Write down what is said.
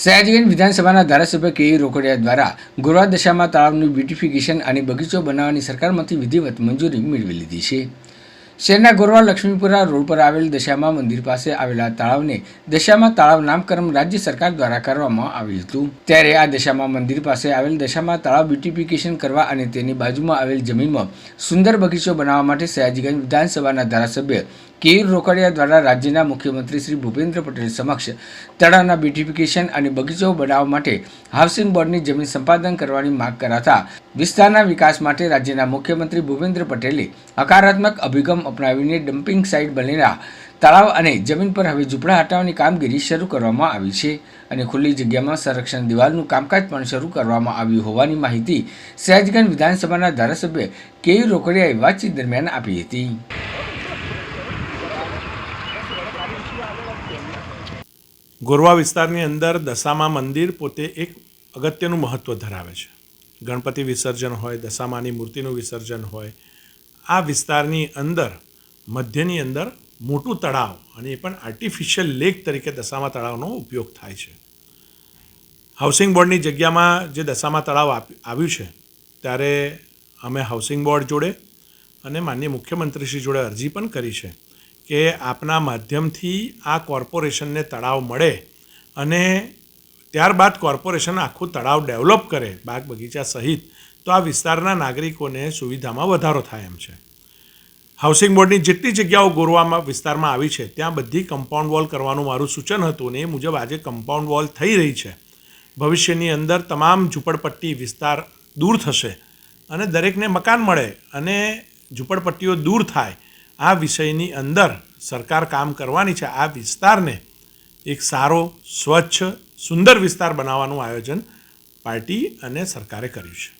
સયાજીગંજ વિધાનસભાના ધારાસભ્ય કે. રોકડિયા દ્વારા ગુરવા દશામાં તળાવનું બ્યુટિફિકેશન અને બગીચો બનાવવાની સરકારમાંથી વિધિવત મંજૂરી મેળવી લીધી છે. શહેરના ગોરવા લક્ષ્મીપુરા રોડ પર આવેલ દશામાં મંદિર પાસે આવેલા તળાવને દશામાં તળાવ નામકરણ રાજ્ય સરકાર દ્વારા કરવામાં આવ્યું હતું. ત્યારે આ દશામાં મંદિર પાસે આવેલ દશામાં તળાવ બ્યુટિફિકેશન કરવા અને તેની બાજુમાં આવેલ જમીનમાં સુંદર બગીચો બનાવવા માટે સયાજીગંજ વિધાનસભાના ધારાસભ્ય કેયુર રોકડિયા દ્વારા રાજ્યના મુખ્યમંત્રી શ્રી ભૂપેન્દ્ર પટેલ સમક્ષ તળાવના બ્યુટિફિકેશન અને બગીચો બનાવવા માટે હાઉસિંગ બોર્ડની જમીન સંપાદન કરવાની માંગ કરાતા વિસ્તારના વિકાસ માટે રાજ્યના મુખ્યમંત્રી ભૂપેન્દ્ર પટેલે હકારાત્મક અભિગમ અપનાવીને ડમ્પિંગ સાઇટ બનેલા તળાવ અને જમીન પર હવે ઝૂંપડા હટાવવાની કામગીરી શરૂ કરવામાં આવી છે અને ખુલ્લી જગ્યામાં સંરક્ષણ દિવાલનું કામકાજ પણ શરૂ કરવામાં આવ્યું હોવાની માહિતી સહેજગંજ વિધાનસભાના ધારાસભ્ય કે રોકડિયાએ વાતચીત દરમિયાન આપી હતી. ગોરવા વિસ્તારની અંદર દશામા મંદિર પોતે એક અગત્યનું મહત્ત્વ ધરાવે છે. ગણપતિ વિસર્જન હોય, દશામાની મૂર્તિનું વિસર્જન હોય આ વિસ્તારની અંદર, મધ્યની અંદર મોટું તળાવ અને એ પણ આર્ટિફિશિયલ લેક તરીકે દશામા તળાવનો ઉપયોગ થાય છે. હાઉસિંગ બોર્ડની જગ્યામાં જે દશામા તળાવ આવ્યું છે, ત્યારે અમે હાઉસિંગ બોર્ડ જોડે અને માન્ય મુખ્યમંત્રીશ્રી જોડે અરજી પણ કરી છે કે આપના માધ્યમથી આ કોર્પોરેશનને તળાવ મળે અને ત્યારબાદ કોર્પોરેશન આખું તળાવ ડેવલપ કરે, બાગ બગીચા સહિત તો આ વિસ્તારના નાગરિકોને સુવિધામાં વધારો થાય એમ છે. હાઉસિંગ બોર્ડની જેટલી જગ્યાઓ ગોરવામાં, વિસ્તારમાં આવી છે, ત્યાં બધી કમ્પાઉન્ડ વોલ કરવાનું મારું સૂચન હતું અને એ મુજબ આજે કમ્પાઉન્ડ વોલ થઈ રહી છે. ભવિષ્યની અંદર તમામ ઝૂંપડપટ્ટી વિસ્તાર દૂર થશે અને દરેકને મકાન મળે અને ઝૂંપડપટ્ટીઓ દૂર થાય. આ વિષયની અંદર સરકાર કામ કરવાની છે. આ વિસ્તારને એક સારો, સ્વચ્છ, સુંદર વિસ્તાર બનાવવાનું આયોજન પાર્ટી અને સરકારે કર્યું છે.